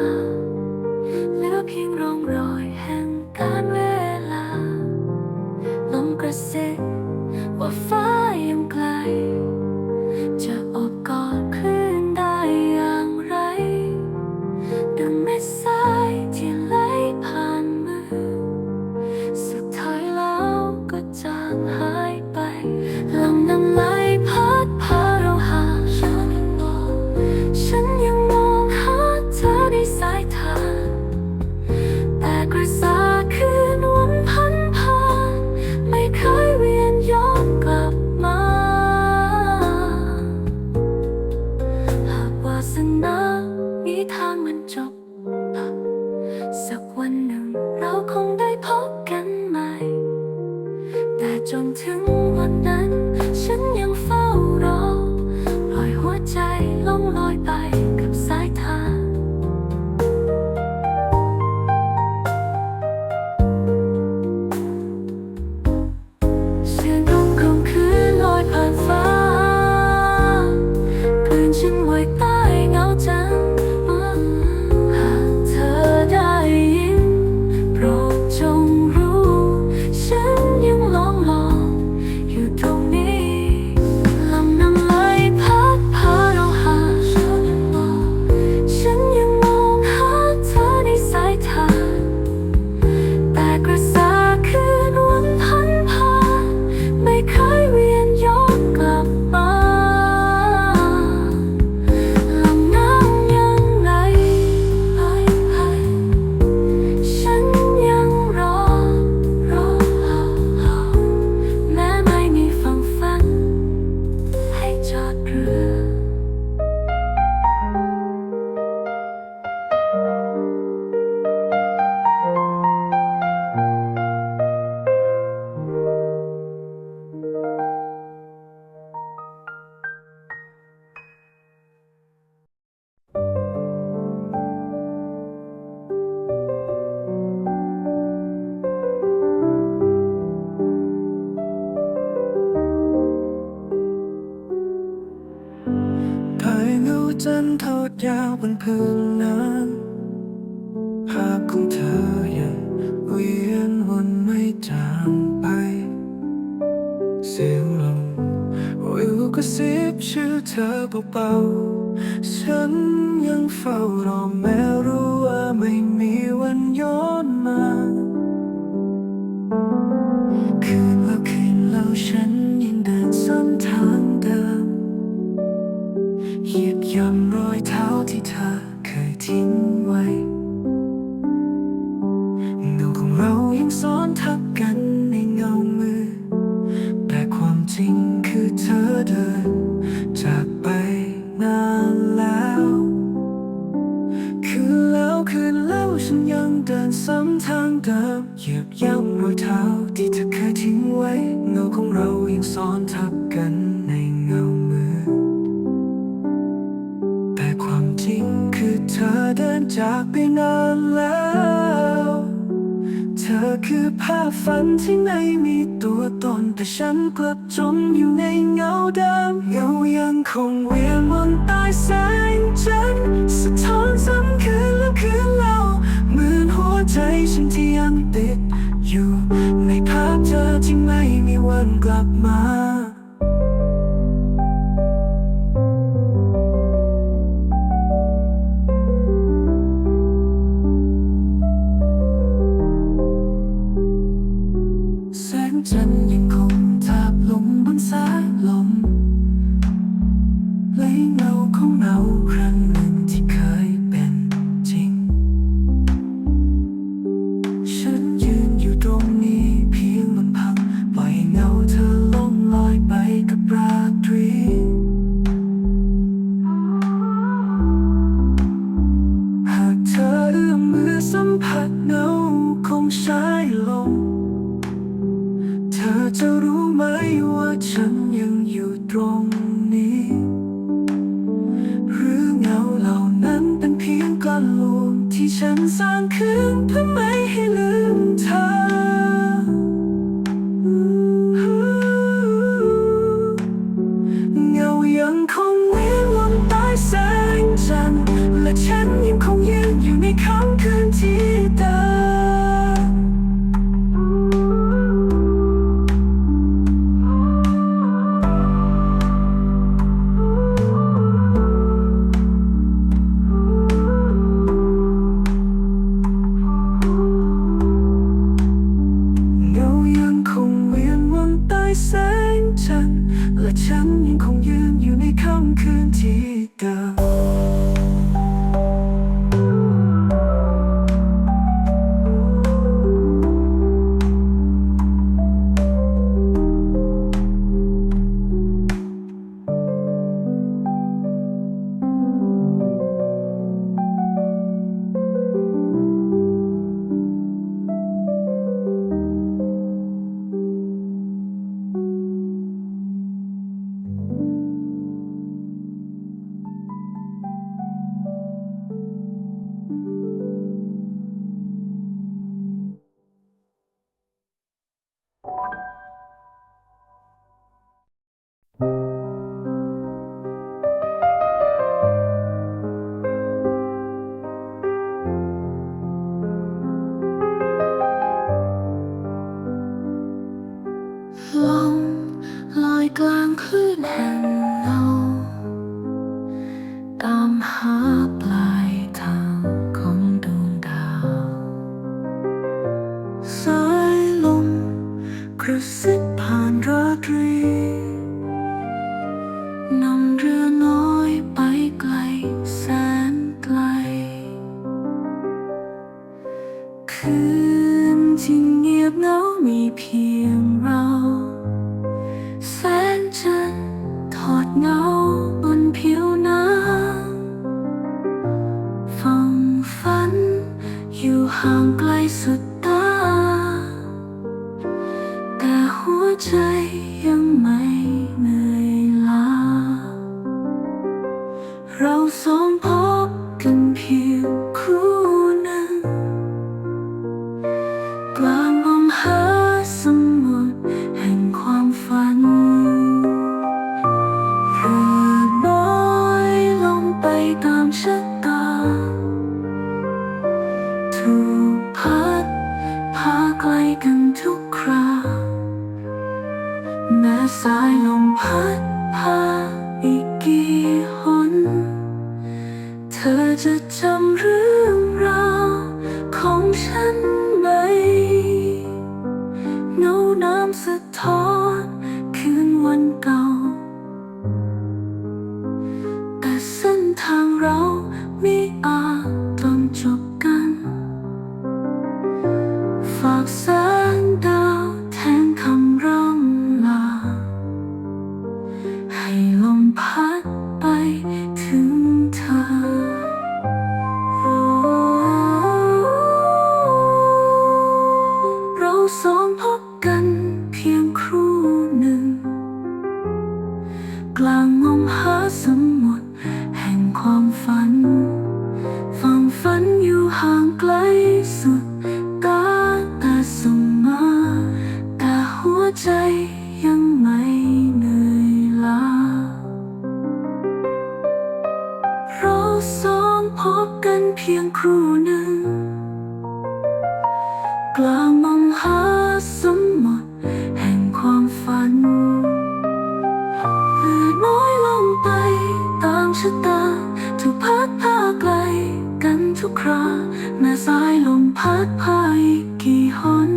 음 บนพื้นน้ำภาพของเธอยังเวียนวนไม่จางไป เสียงลมวิวก็ะซิบชื่อเธอเบาๆฉันยังเฝ้ารอแม้รู้ว่าไม่มีวันย้อนมา เดิมเหยียบย่ำรอยเท้าที่เธอเคยทิ้งไว้ เงาของเรายังซ้อนทับกันในเงามือ แต่ความจริงคือเธอเดินจากไปนานแล้ว เธอคือภาพฝันที่ไม่มีตัวตนแต่ฉันกลับจมอยู่ในเงาเดิมเงายังคงเวียนวนใต้แสงจันทร์สะท้อนซ้ำคืน นกลับมา คงยืนอยู่ในค่ำคืนที่ แม้สายลมพัดพาอีกกี่หน เธอจะจำเรื่องราวของฉัน สองพบกันเพียงครู่หนึ่ง กลางมองหาสมมติแห่งความฝันเหลือน้อยลงไปตามชะตาถูกพัดพาไกลกันทุกคราแม้สายลมพัดพายกี่หน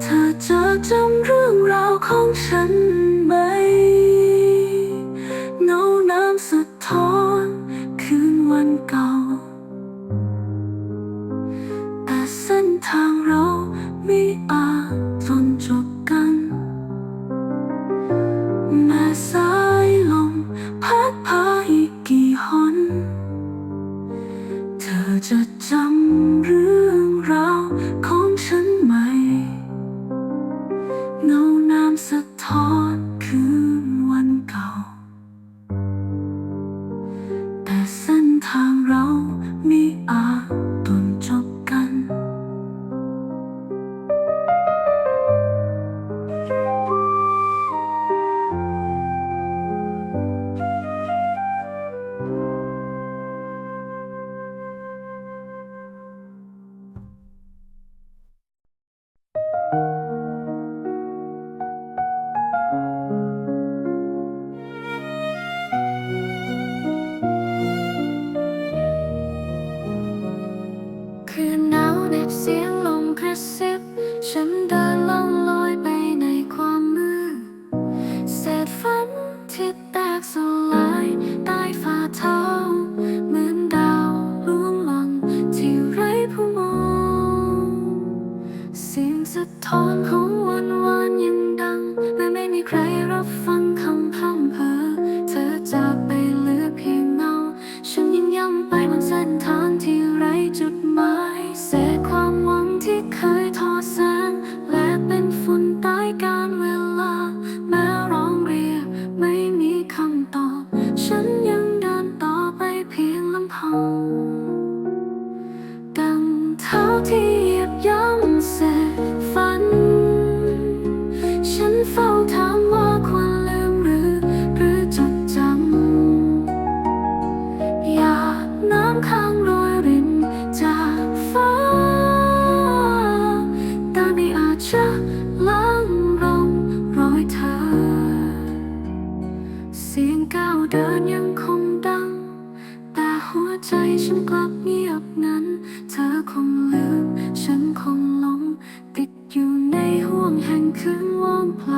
เธอจะจำเรื่องราวของฉัน ทางเราไม่อาจ ฉันกลับเงียบนั้น เธอคงลืม ฉันคงหลงติดอยู่ในห่วงแห่งคืนว่างเปล่า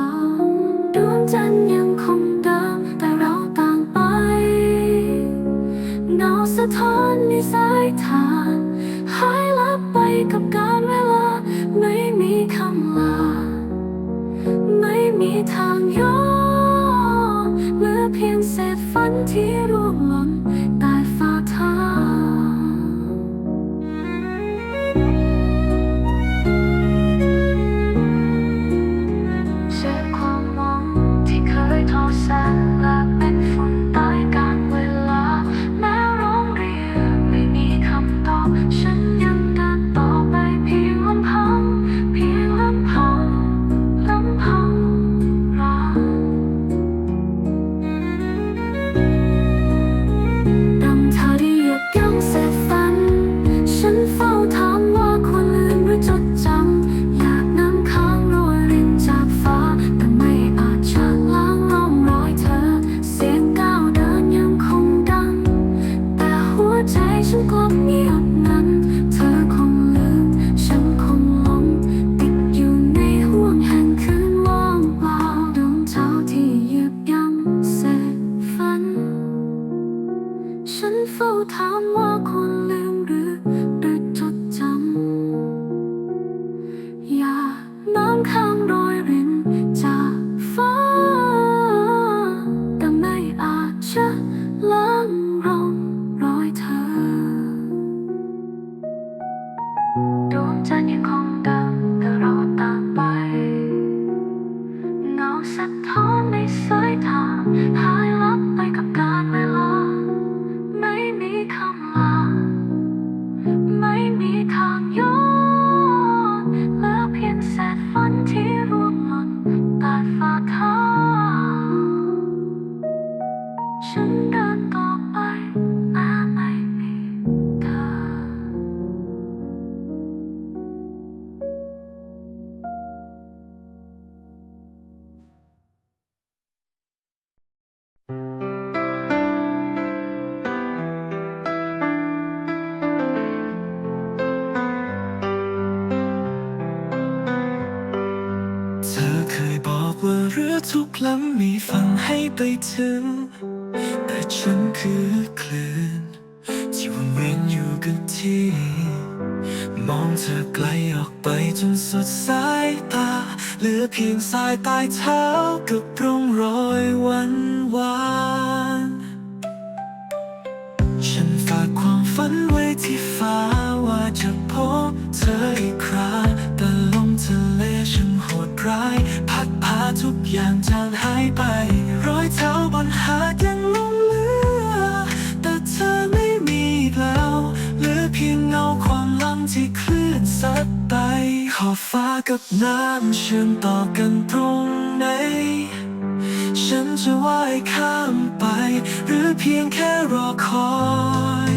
ทีมองเธอไกลออกไปจนสุดสายตา เหลือเพียงสายใต้เท้ากับร่องรอยวันวานฉันฝากความฝันไว้ที่ฟ้าว่าจะพบเธออีกคราแต่ลมทะเลฉันโหดร้าย พัดพาทุกอย่างจางหายไป ซัดไป ขอบฟ้ากับน้ำเชื่อมต่อกันตรงไหน ฉันจะว่ายข้ามไป หรือเพียงแค่รอคอย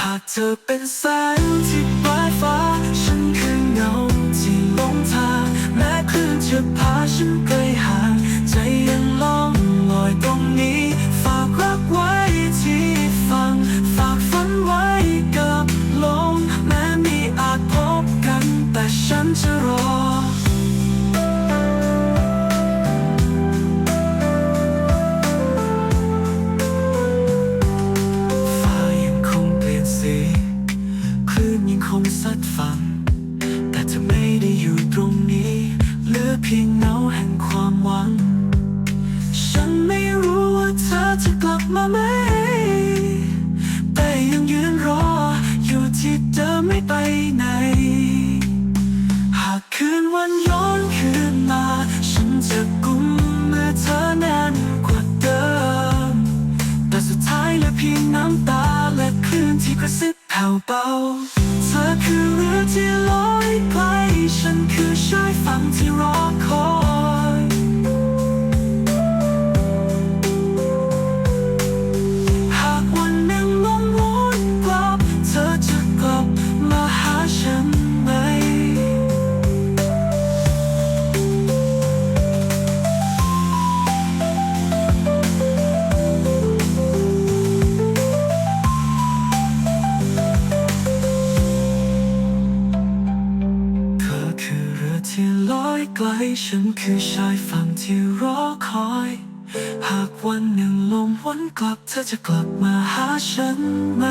หากเธอเป็นแสงที่ปลายฟ้า ฉันคือเงาที่ลงทาง แม้คลื่นจะพาฉันไป เบาๆ เธอคือเรือที่ลอยไป ฉันคือชายฝั่งที่รอคอย ไกลฉันคือชายฝั่งที่รอคอย หากวันหนึ่งลมวนกลับเธอจะกลับมาหาฉันไหม